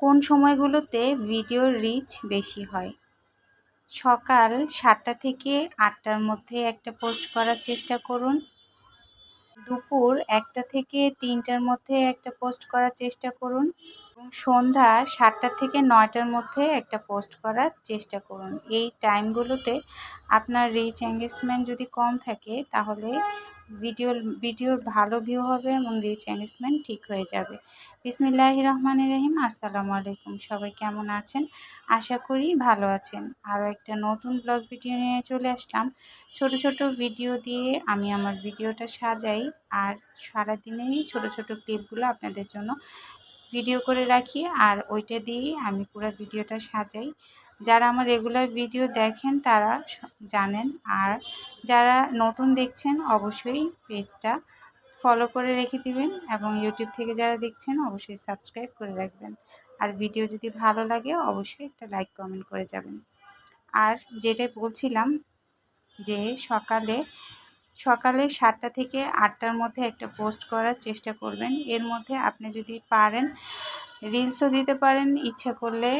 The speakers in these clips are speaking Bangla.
কোন সময়গুলোতে ভিডিওর রিচ বেশি হয়? সকাল সাতটা থেকে আটটার মধ্যে একটা পোস্ট করার চেষ্টা করুন। দুপুর একটা থেকে তিনটার মধ্যে একটা পোস্ট করার চেষ্টা করুন। এবং সন্ধ্যা সাতটা থেকে নয়টার মধ্যে একটা পোস্ট করার চেষ্টা করুন। এই টাইমগুলোতে আপনার রিচ এঙ্গেজমেন্ট যদি কম থাকে, তাহলে ভিডিওর ভিডিওর ভালো ভিউ হবে এবং রিচ এঙ্গেজমেন্ট ঠিক হয়ে যাবে। বিসমিল্লাহ রহমান রহিম, আসসালামু আলাইকুম। সবাই কেমন আছেন? আশা করি ভালো আছেন। আরও একটা নতুন ব্লগ ভিডিও নিয়ে চলে আসলাম। ছোট ছোট ভিডিও দিয়ে আমি আমার ভিডিওটা সাজাই। আর সারাদিনেরই ছোট ছোট ক্লিপগুলো আপনাদের জন্য ভিডিও করে রাখি আর ওইটা দিয়েই আমি পুরো ভিডিওটা সাজাই। যারা আমার রেগুলার ভিডিও দেখেন তারা জানেন। আর যারা নতুন দেখছেন অবশ্যই পেজটা ফলো করে রেখে দিবেন এবং ইউটিউব থেকে যারা দেখছেন অবশ্যই সাবস্ক্রাইব করে রাখবেন। আর ভিডিও যদি ভালো লাগে অবশ্যই একটা লাইক কমেন্ট করে যাবেন। আর যেটা বলছিলাম যে সকালে সকালে সাতটা থেকে আটটার মধ্যে একটা পোস্ট করার চেষ্টা করবেন। এর মধ্যে আপনি যদি পারেন, রিলসও দিতে পারেন, ইচ্ছা করলে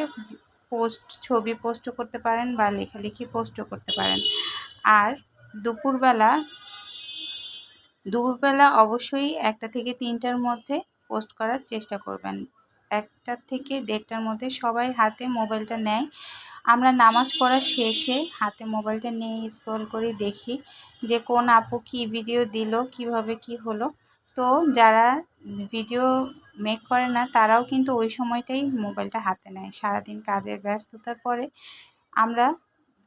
পোস্ট, ছবি পোস্টও করতে পারেন বা লেখালেখি পোস্টও করতে পারেন। আর দুপুরবেলা দুপুরবেলা অবশ্যই একটা থেকে তিনটার মধ্যে পোস্ট করার চেষ্টা করবেন। একটা থেকে দেড়টার মধ্যে সবাই হাতে মোবাইলটা নেয়। আমরা নামাজ পড়া শেষে হাতে মোবাইলটা নিয়ে স্ক্রল করে, দেখি যে কোন আপু কি ভিডিও দিল, কীভাবে কি হলো। তো যারা ভিডিও মেক করে না, তারাও কিন্তু ওই সময়টাই মোবাইলটা হাতে নেয়। সারাদিন কাজের ব্যস্ততার পরে আমরা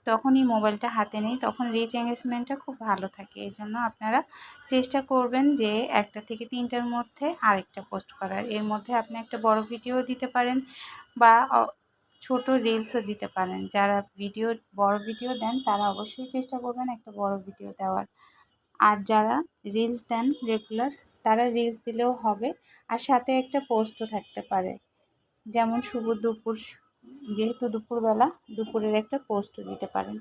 তখনই মোবাইলটা হাতে নেই, তখন রিচ এঙ্গেজমেন্টটা খুব ভালো থাকে। এই জন্য আপনারা চেষ্টা করবেন যে একটা থেকে তিনটার মধ্যে আরেকটা পোস্ট করার। এর মধ্যে আপনি একটা বড় ভিডিও দিতে পারেন বা ছোট রিলসও দিতে পারেন। যারা ভিডিও বড় ভিডিও দেন, তারা অবশ্যই চেষ্টা করবেন একটা বড় ভিডিও দেওয়ার। আর যারা রিলস দেন রেগুলার তারা রিলস দিলেও হবে। আর সাথে একটা পোস্টও থাকতে পারে। যেমন শুভ দুপুর যেহেতু দুপুরবেলা, দুপুরের একটা পোস্টও দিতে পারেন।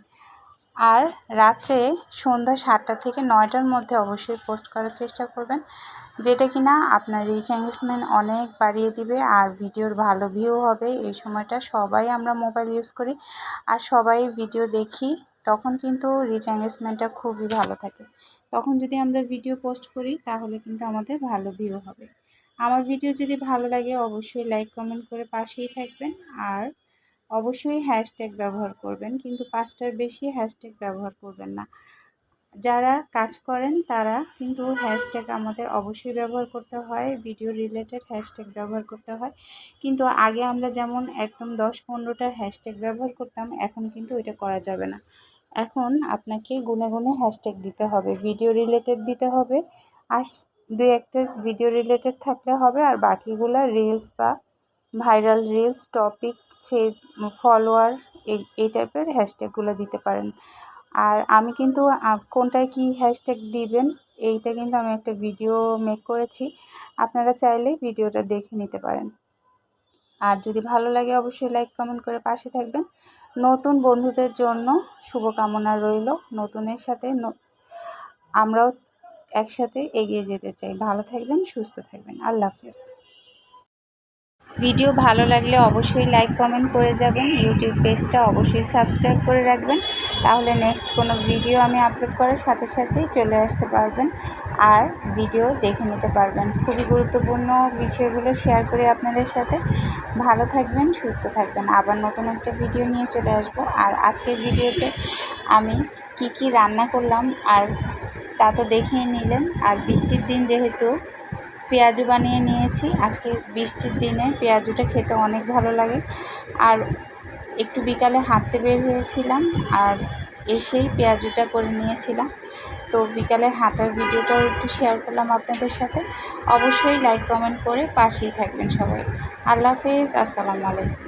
আর রাত্রে সন্ধ্যা সাতটা থেকে নয়টার মধ্যে অবশ্যই পোস্ট করার চেষ্টা করবেন, যেটা কিনা আপনার রিচ এঙ্গেজমেন্ট অনেক বাড়িয়ে দিবে আর ভিডিওর ভালো ভিউ হবে। এই সময়টা সবাই আমরা মোবাইল ইউজ করি আর সবাই ভিডিও দেখি, তখন কিন্তু রিচ এঙ্গেজমেন্টটা খুবই ভালো থাকে। তখন যদি আমরা ভিডিও পোস্ট করি, তাহলে কিন্তু আমাদের ভালো ভিউ হবে। আমার ভিডিও যদি ভালো লাগে অবশ্যই লাইক কমেন্ট করে পাশেই থাকবেন। আর অবশ্যই হ্যাশট্যাগ ব্যবহার করবেন, কিন্তু পাঁচটার বেশি হ্যাশট্যাগ ব্যবহার করবেন না। যারা কাজ করেন তারা কিন্তু হ্যাশট্যাগ আমাদের অবশ্যই ব্যবহার করতে হয় ভিডিও রিলেটেড হ্যাশট্যাগ ব্যবহার করতে হয়। কিন্তু আগে আমরা যেমন একদম দশ পনেরোটা হ্যাশট্যাগ ব্যবহার করতাম, এখন কিন্তু এটা করা যাবে না। এখন আপনাকে গুনে গুনে হ্যাশট্যাগ দিতে হবে ভিডিও রিলেটেড দিতে হবে। আর দু একটা ভিডিও রিলেটেড থাকলে হবে, আর বাকিগুলো রিলস বা viral reels topic face follower এই টাইপের হ্যাশট্যাগুলো দিতে পারেন। আর আমি কিন্তু কোনটায় কি হ্যাশট্যাগ দিবেন, এইটা কিন্তু আমি একটা ভিডিও মেক করেছি। আপনারা চাইলে ভিডিওটা দেখে নিতে পারেন। আর যদি ভালো লাগে অবশ্যই লাইক কমেন্ট করে পাশে থাকবেন। নতুন বন্ধুদের জন্য শুভকামনা রইল। নতুনের সাথে আমরাও একসাথে এগিয়ে যেতে চাই। ভালো থাকবেন, সুস্থ থাকবেন। আল্লাহ হাফেজ। ভিডিও ভালো লাগলে অবশ্যই লাইক, কমেন্ট করে যাবেন। ইউটিউব পেজটা অবশ্যই সাবস্ক্রাইব করে রাখবেন। তাহলে নেক্সট কোনো ভিডিও আমি আপলোড করার সাথে সাথেই চলে আসতে পারবেন আর ভিডিও দেখে নিতে পারবেন। খুবই গুরুত্বপূর্ণ বিষয়গুলো শেয়ার করে আপনাদের সাথে। ভালো থাকবেন, সুস্থ থাকবেন। আবার নতুন একটা ভিডিও নিয়ে চলে আসব। আর আজকের ভিডিওতে আমি কি কি রান্না করলাম আর তা তো দেখেই নিলেন। আর বৃষ্টির দিন যেহেতু পেঁয়াজু বানিয়ে নিয়েছি, আজকে বৃষ্টির দিনে পেঁয়াজুটা খেতে অনেক ভালো লাগে। আর একটু বিকালে হাঁটতে বের হয়েছিলাম আর এসেই পেঁয়াজুটা করে নিয়েছিলাম। তো বিকালে হাঁটার ভিডিওটাও একটু শেয়ার করলাম আপনাদের সাথে। অবশ্যই লাইক কমেন্ট করে পাশেই থাকবেন সবাই। আল্লাহ হাফেজ, আসসালামু আলাইকুম।